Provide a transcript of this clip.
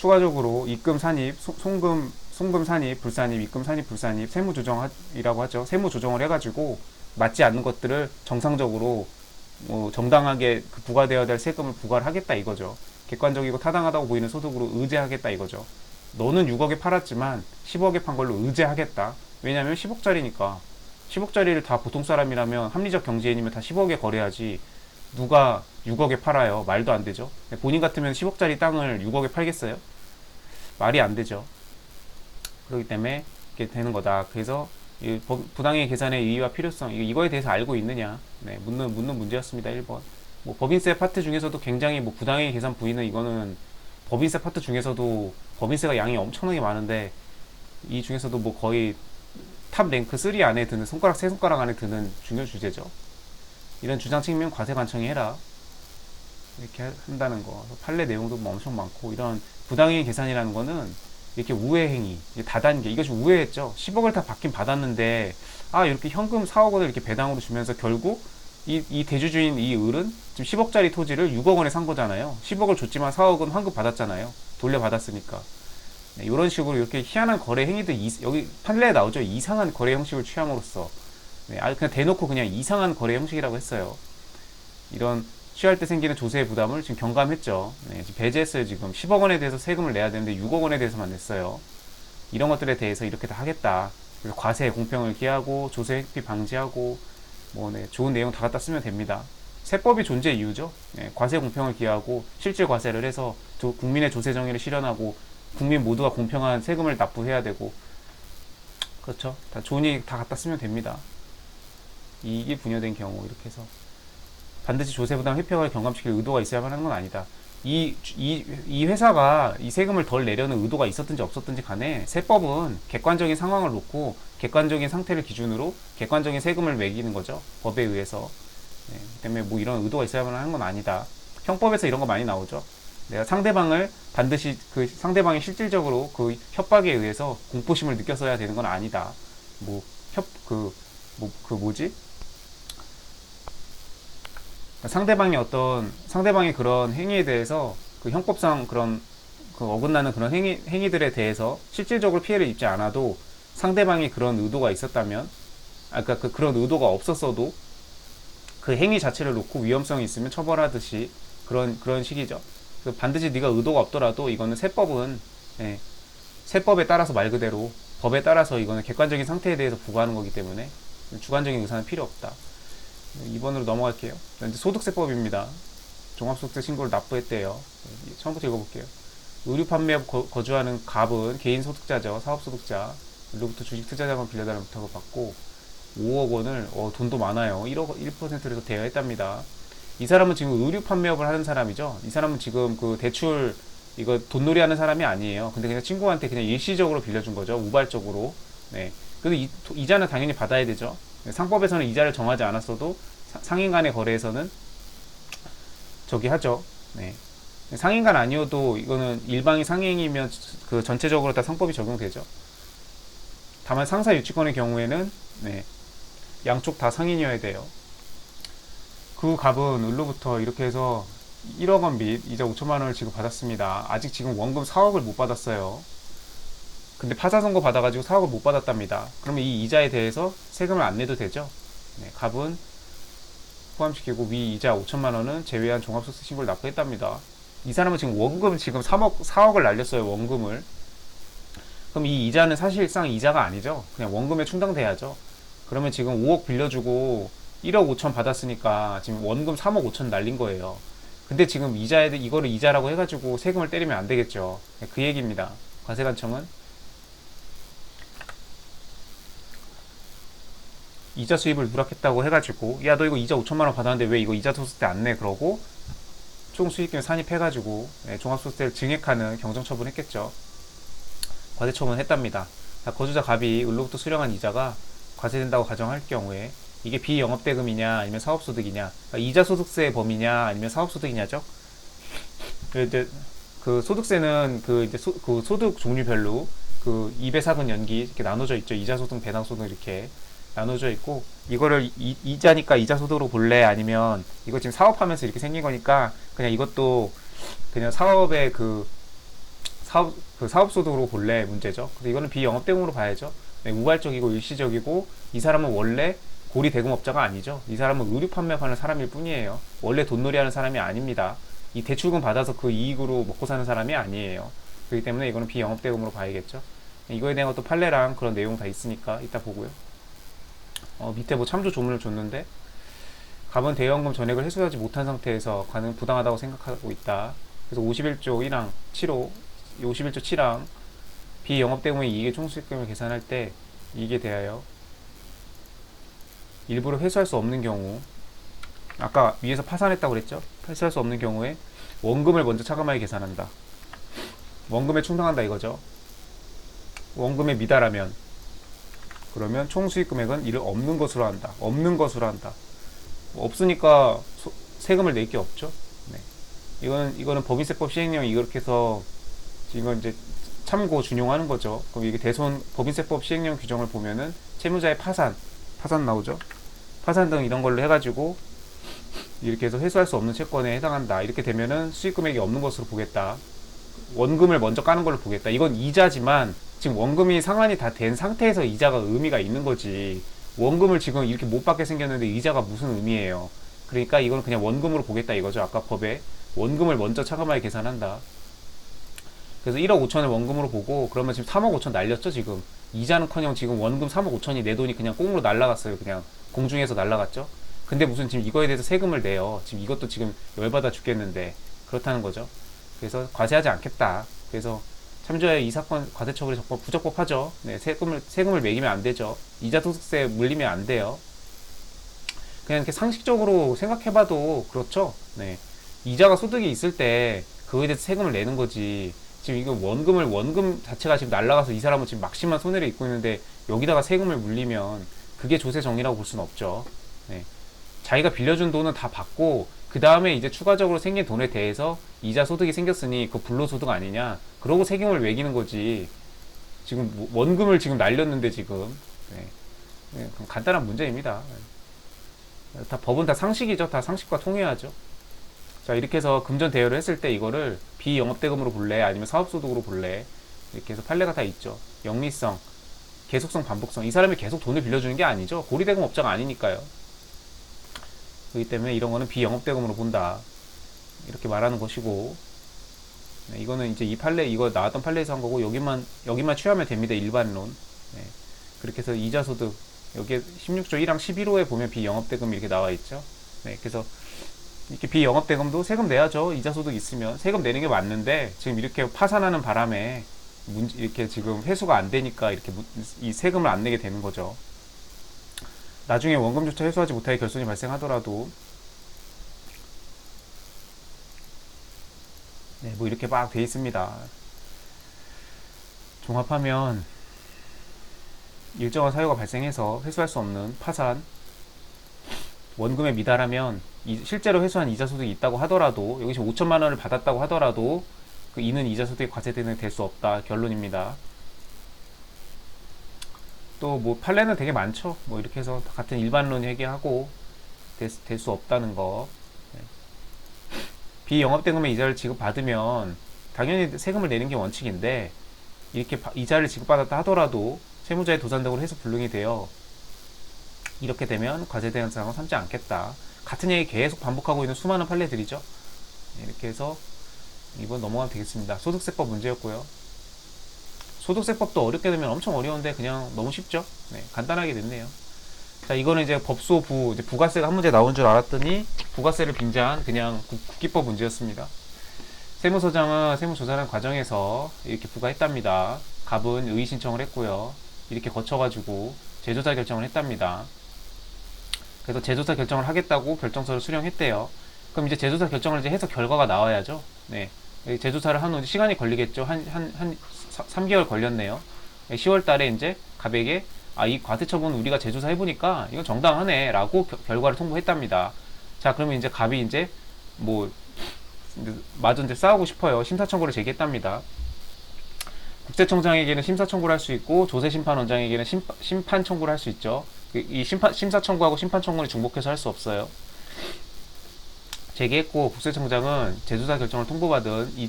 추가적으로 입금 산입, 소- 송금 송금 산입, 불산입, 입금 산입, 불산입 세무 조정이라고 하죠. 세무 조정을 해가지고 맞지 않는 것들을 정상적으로 뭐 정당하게 그 부과되어야 될 세금을 부과를 하겠다 이거죠. 객관적이고 타당하다고 보이는 소득으로 의제하겠다 이거죠. 너는 6억에 팔았지만 10억에 판 걸로 의제하겠다. 왜냐하면 10억짜리니까 10억짜리를 다 보통 사람이라면 합리적 경제인이면 다 10억에 거래하지 누가 6억에 팔아요? 말도 안 되죠. 본인 같으면 10억짜리 땅을 6억에 팔겠어요? 말이 안 되죠. 그렇기 때문에 이렇게 되는 거다. 그래서 부당의 계산의 의의와 필요성 이거- 이거에 대해서 알고 있느냐? 네, 묻는 묻는 문제였습니다. 1번. 뭐 법인세 파트 중에서도 굉장히 뭐 부당의 계산 부위는 이거는 법인세 파트 중에서도 법인세가 양이 엄청나게 많은데 이 중에서도 뭐 거의 탑 랭크 3 안에 드는 손가락 세 손가락 안에 드는 중요 주제죠. 이런 주장 측면 과세 관청이 해라. 이렇게 한다는 거. 판례 내용도 뭐 엄청 많고 이런 부당의 계산이라는 거는 이렇게 우회 행위, 다단계 이것이 우회했죠. 10억을 다 받긴 받았는데 아 이렇게 현금 4억 원을 이렇게 배당으로 주면서 결국 이, 이 대주주인 이 을은 지금 10억짜리 토지를 6억 원에 산 거잖아요. 10억을 줬지만 4억은 환급 받았잖아요. 돌려받았으니까. 네, 이런 식으로 이렇게 희한한 거래 행위들 이- 여기 판례에 나오죠. 이상한 거래 형식을 취함으로써 네, 아 그냥 대놓고 그냥 이상한 거래 형식이라고 했어요. 이런 취할 때 생기는 조세 부담을 지금 경감했죠. 네, 지금 배제했어요. 지금 10억 원에 대해서 세금을 내야 되는데 6억 원에 대해서만 냈어요. 이런 것들에 대해서 이렇게 다 하겠다. 그래서 과세 공평을 기하고 조세 회피 방지하고 뭐 네, 좋은 내용 다 갖다 쓰면 됩니다. 세법이 존재 이유죠. 네, 과세 공평을 기하고 실질 과세를 해서 조- 국민의 조세 정의를 실현하고 국민 모두가 공평한 세금을 납부해야 되고 그렇죠. 다 좋은 얘기 다 갖다 쓰면 됩니다. 이익이 분여된 경우 이렇게 해서 반드시 조세 부담 회피를 경감시킬 의도가 있어야만 하는 건 아니다. 이, 이, 이 회사가 이 세금을 덜 내려는 의도가 있었든지 없었든지 간에 세법은 객관적인 상황을 놓고 객관적인 상태를 기준으로 객관적인 세금을 매기는 거죠. 법에 의해서. 네, 그 때문에 뭐 이런 의도가 있어야만 하는 건 아니다. 형법에서 이런 거 많이 나오죠. 내가 상대방을 반드시 그 상대방이 실질적으로 그 협박에 의해서 공포심을 느꼈어야 되는 건 아니다. 뭐 협 그 뭐 그 뭐지? 상대방이 어떤 상대방의 그런 행위에 대해서 그 형법상 그런 그 어긋나는 그런 행위 행위들에 대해서 실질적으로 피해를 입지 않아도 상대방이 그런 의도가 있었다면 아까 그 그런 의도가 없었어도 그 행위 자체를 놓고 위험성이 있으면 처벌하듯이 그런 그런 식이죠. 그래서 반드시 네가 의도가 없더라도 이거는 세법은 예, 세법에 따라서 말 그대로 법에 따라서 이거는 객관적인 상태에 대해서 부과하는 거기 때문에 주관적인 의사는 필요 없다. 2번으로 넘어갈게요. 이제 소득세법입니다. 종합소득세 신고를 납부했대요. 처음부터 읽어볼게요. 의류 판매업 거, 거주하는 갑은 개인 소득자죠. 사업소득자. 로부터 주식 투자자만 빌려달라는 부탁을 받고 5억 원을 어, 돈도 많아요. 1억 1%에서 대여했답니다. 이 사람은 지금 의류 판매업을 하는 사람이죠. 이 사람은 지금 그 대출 이거 돈놀이 하는 사람이 아니에요. 근데 그냥 친구한테 그냥 일시적으로 빌려준 거죠. 우발적으로. 네. 그래도 이, 이자는 당연히 받아야 되죠. 네, 상법에서는 이자를 정하지 않았어도 사- 상인 간의 거래에서는 저기 하죠. 네. 상인 간 아니어도 이거는 일방이 상행이면 그 전체적으로 다 상법이 적용되죠. 다만 상사 유치권의 경우에는 네. 양쪽 다 상인이어야 돼요. 그 갑은 을로부터 이렇게 해서 1억 원빚 이자 5천만 원을 지금 받았습니다. 아직 지금 원금 4억을 못 받았어요. 근데 파산 선고 받아가지고 4억을 못 받았답니다. 그러면 이 이자에 대해서 세금을 안 내도 되죠? 네, 갑은 포함시키고 위 이자 5천만 원은 제외한 종합소득세 신고를 납부했답니다. 이 사람은 지금 원금 지금 3억 4억을 날렸어요 원금을. 그럼 이 이자는 사실상 이자가 아니죠. 그냥 원금에 충당돼야죠. 그러면 지금 5억 빌려주고 1억 5천 받았으니까 지금 원금 3억 5천 날린 거예요. 근데 지금 이자에 이거를 이자라고 해가지고 세금을 때리면 안 되겠죠. 그 얘기입니다. 과세관청은 이자 수입을 누락했다고 해가지고 야 너 이거 이자 5천만 원 받았는데 왜 이거 이자 소득세 안 내? 그러고 총 수익금 산입해가지고 예, 종합소득세를 증액하는 경정처분 했겠죠. 과세처분 했답니다. 자, 거주자 갑이 을로부터 수령한 이자가 과세된다고 가정할 경우에 이게 비영업대금이냐 아니면 사업소득이냐 그러니까 이자 소득세 범위냐 아니면 사업소득이냐죠. 그 이제 그 소득세는 그 이제 소, 그 소득 종류별로 그 2배 사근 연기 이렇게 나눠져 있죠. 이자 소득, 배당 소득 이렇게 나눠져 있고 이거를 이, 이자니까 이자 소득으로 볼래 아니면 이거 지금 사업하면서 이렇게 생긴 거니까 그냥 이것도 그냥 사업의 그 사업 그 사업 소득으로 본래 문제죠. 근데 이거는 비영업 대금으로 봐야죠. 네, 우발적이고 일시적이고 이 사람은 원래 고리 대금업자가 아니죠. 이 사람은 의류 판매하는 사람일 뿐이에요. 원래 돈놀이 하는 사람이 아닙니다. 이 대출금 받아서 그 이익으로 먹고 사는 사람이 아니에요. 그렇기 때문에 이거는 비영업 대금으로 봐야겠죠. 이거에 대한 것도 판례랑 그런 내용 다 있으니까 이따 보고요. 어, 밑에 뭐 참조 조문을 줬는데 갑은 대여금 전액을 회수하지 못한 상태에서 가는 부당하다고 생각하고 있다. 그래서 51조 1항 7호, 51조 7항 비영업대금의 이익의 총수익금을 계산할 때 이익에 대하여 일부러 회수할 수 없는 경우 아까 위에서 파산했다고 그랬죠? 회수할 수 없는 경우에 원금을 먼저 차감하게 계산한다. 원금에 충당한다 이거죠. 원금에 미달하면 그러면 총 수익 금액은 이를 없는 것으로 한다. 없는 것으로 한다. 없으니까 소- 세금을 낼 게 없죠. 네. 이거는 이거는 법인세법 시행령이 이렇게 해서 이건 이제 참고 준용하는 거죠. 그럼 이게 대손 법인세법 시행령 규정을 보면은 채무자의 파산, 파산 나오죠. 파산 등 이런 걸로 해가지고 이렇게 해서 회수할 수 없는 채권에 해당한다. 이렇게 되면은 수익 금액이 없는 것으로 보겠다. 원금을 먼저 까는 걸로 보겠다. 이건 이자지만 지금 원금이 상환이 다 된 상태에서 이자가 의미가 있는 거지. 원금을 지금 이렇게 못 받게 생겼는데 이자가 무슨 의미예요? 그러니까 이건 그냥 원금으로 보겠다 이거죠. 아까 법에 원금을 먼저 차감하게 계산한다. 그래서 1억 5천을 원금으로 보고 그러면 지금 3억 5천 날렸죠 지금 이자는커녕 지금 원금 3억 5천이 내 돈이 그냥 꽁으로 날라갔어요 그냥 공중에서 날라갔죠 근데 무슨 지금 이거에 대해서 세금을 내요 지금 이것도 지금 열받아 죽겠는데 그렇다는 거죠 그래서 과세하지 않겠다 그래서 참조의 이 사건 과세처벌이 적법 부적법하죠. 네 세금을 세금을 매기면 안 되죠. 이자 소득세 물리면 안 돼요. 그냥 이렇게 상식적으로 생각해봐도 그렇죠? 네. 이자가 소득이 있을 때 그거에 대해서 세금을 내는 거지. 지금 이거 원금을 원금 자체가 지금 날라가서 이 사람은 지금 막심한 손해를 입고 있는데 여기다가 세금을 물리면 그게 조세 정의라고 볼 수는 없죠. 네. 자기가 빌려준 돈은 다 받고 그 다음에 이제 추가적으로 생긴 돈에 대해서 이자 소득이 생겼으니 그 불로소득 아니냐? 그러고 세금을 매기는 거지. 지금 뭐- 원금을 지금 날렸는데 지금 네. 네, 간단한 문제입니다. 네. 다 법은 다 상식이죠. 다 상식과 통해야죠. 자 이렇게 해서 금전 대여를 했을 때 이거를 비영업대금으로 볼래 아니면 사업소득으로 볼래 이렇게 해서 판례가 다 있죠 영리성 계속성 반복성 이 사람이 계속 돈을 빌려주는 게 아니죠 고리대금 업자가 아니니까요 그렇기 때문에 이런 거는 비영업대금으로 본다 이렇게 말하는 것이고 네, 이거는 이제 이 판례 이거 나왔던 판례에서 한 거고 여기만 여기만 취하면 됩니다 일반론 네, 그렇게 해서 이자 소득 여기에 16조 1항 11호에 보면 비영업대금 이렇게 나와 있죠 네, 그래서 이렇게 비영업대금도 세금 내야죠. 이자 소득 있으면 세금 내는 게 맞는데 지금 이렇게 파산하는 바람에 문제, 이렇게 지금 회수가 안 되니까 이렇게 무- 이 세금을 안 내게 되는 거죠. 나중에 원금조차 회수하지 못하게 결손이 발생하더라도 네, 뭐 이렇게 막 돼 있습니다. 종합하면 일정한 사유가 발생해서 회수할 수 없는 파산, 원금에 미달하면 이- 실제로 회수한 이자 소득이 있다고 하더라도 여기서 5천만 원을 받았다고 하더라도 그 이는 이자 소득이 과세되는 될 수 없다 결론입니다. 또 뭐 판례는 되게 많죠. 뭐 이렇게 해서 같은 일반론 회계하고 될 수 없다는 거. 네. 비영업대금의 이자를 지급받으면 당연히 세금을 내는 게 원칙인데 이렇게 바- 이자를 지급받았다 하더라도 채무자의 도산덕으로 해서 불능이 되어 이렇게 되면 과세 대상을 삼지 않겠다. 같은 얘기 계속 반복하고 있는 수많은 판례들이죠. 네, 이렇게 해서 이번 넘어가면 되겠습니다. 소득세법 문제였고요. 소득세법도 어렵게 되면 엄청 어려운데 그냥 너무 쉽죠. 네, 간단하게 됐네요. 자, 이거는 이제 법소 부 이제 부가세가 한 문제 나온 줄 알았더니 부가세를 빙자한 그냥 국, 국기법 문제였습니다. 세무서장은 세무조사하는 과정에서 이렇게 부과했답니다. 갑은 의의 신청을 했고요. 이렇게 거쳐가지고 제조사 결정을 했답니다. 그래서 제조사 결정을 하겠다고 결정서를 수령했대요. 그럼 이제 제조사 결정을 이제 해서 결과가 나와야죠. 네. 제조사를 한 후 시간이 걸리겠죠. 한, 한, 한 3개월 걸렸네요. 10월 달에 이제 갑에게 아, 이 과세 처분 우리가 제조사 해보니까 이건 정당하네. 라고 겨- 결과를 통보했답니다. 자, 그러면 이제 갑이 이제 뭐, 마저 이제 싸우고 싶어요. 심사 청구를 제기했답니다. 국세청장에게는 심사 청구를 할 수 있고 조세심판원장에게는 심파, 심판 청구를 할 수 있죠. 그- 이 심판, 심사 청구하고 심판 청구는 중복해서 할 수 없어요. 제기했고 국세청장은 제조사 결정을 통보받은 이